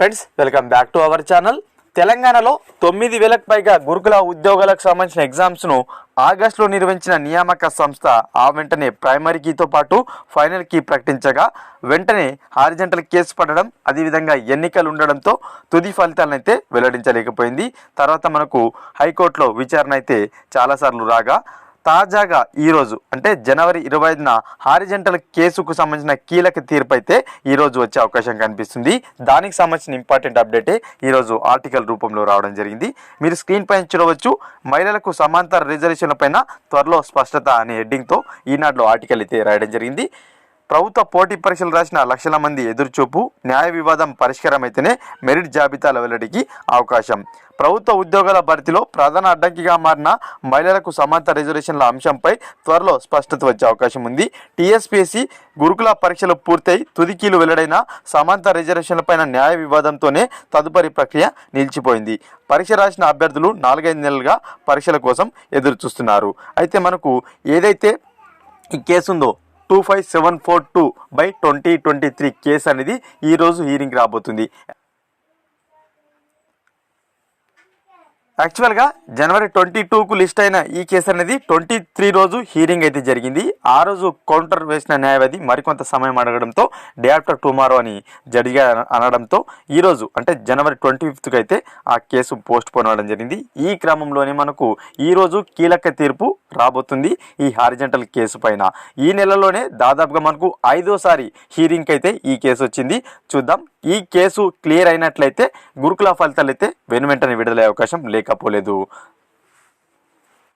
Friends welcome back to our channel. తెలంగాణలో తొమ్మిది వేలకు పైగా గురుకుల ఉద్యోగాలకు సంబంధించిన ఎగ్జామ్స్ను ఆగస్టులో నిర్వహించిన నియామక సంస్థ ఆ వెంటనే ప్రైమరీ కీతో పాటు ఫైనల్ కీ ప్రకటించగా వెంటనే హారిజంటల్ కేసు పడడం అదేవిధంగా ఎన్నికలు ఉండడంతో తుది ఫలితాలను అయితే వెల్లడించలేకపోయింది. తర్వాత మనకు హైకోర్టులో విచారణ అయితే చాలాసార్లు రాగా తాజాగా ఈరోజు అంటే జనవరి ఇరవై ఐదున హారిజెంటల్ కేసుకు సంబంధించిన కీలక తీర్పు అయితే ఈరోజు వచ్చే అవకాశం కనిపిస్తుంది. దానికి సంబంధించిన ఇంపార్టెంట్ అప్డేటే ఈరోజు ఆర్టికల్ రూపంలో రావడం జరిగింది. మీరు స్క్రీన్ పైన చూడవచ్చు మహిళలకు సమాంతర రిజర్వేషన్ల పైన త్వరలో స్పష్టత అనే హెడ్డింగ్తో ఈనాడులో ఆర్టికల్ అయితే రాయడం జరిగింది. ప్రభుత్వ పోటీ పరీక్షలు రాసిన లక్షల మంది ఎదురుచూపు న్యాయ వివాదం పరిష్కారమైతేనే మెరిట్ జాబితాల వెల్లడికి అవకాశం. ప్రభుత్వ ఉద్యోగాల భర్తీలో ప్రధాన అడ్డంకిగా మారిన మహిళలకు సమాంతర రిజర్వేషన్ల అంశంపై త్వరలో స్పష్టత వచ్చే అవకాశం ఉంది. టీఎస్పీఎస్సీ గురుకుల పరీక్షలు పూర్తయి తుదికీలు వెల్లడైన సమాంతర రిజర్వేషన్లపైన న్యాయ వివాదంతోనే తదుపరి ప్రక్రియ నిలిచిపోయింది. పరీక్ష రాసిన అభ్యర్థులు నాలుగైదు నెలలుగా పరీక్షల కోసం ఎదురు చూస్తున్నారు అయితే మనకు ఏదైతే ఈ కేసు ఉందో two five seven four two by twenty twenty three case అనేది ఈరోజు హీరింగ్ రాబోతుంది. యాక్చువల్గా జనవరి ట్వంటీ టూకు లిస్ట్ అయిన ఈ కేసు అనేది ట్వంటీ త్రీ రోజు హీరింగ్ అయితే జరిగింది. ఆ రోజు కౌంటర్ వేసిన న్యాయవాది మరికొంత సమయం అడగడంతో డే ఆఫ్టర్ టుమారో అని జడ్జిగా అనడంతో ఈరోజు అంటే జనవరి ట్వంటీ ఫిఫ్త్కి అయితే ఆ కేసు పోస్ట్ పోన్ అవ్వడం జరిగింది. ఈ క్రమంలోనే మనకు ఈరోజు కీలక తీర్పు రాబోతుంది ఈ హారిజెంటల్ కేసు పైన. ఈ నెలలోనే దాదాపుగా మనకు ఐదోసారి హీరింగ్కి అయితే ఈ కేసు వచ్చింది. చూద్దాం ఈ కేసు క్లియర్ అయినట్లయితే గురుకుల ఫలితాలు అయితే వెను వెంటనే విడుదలయ్యే అవకాశం లేకపోలేదు.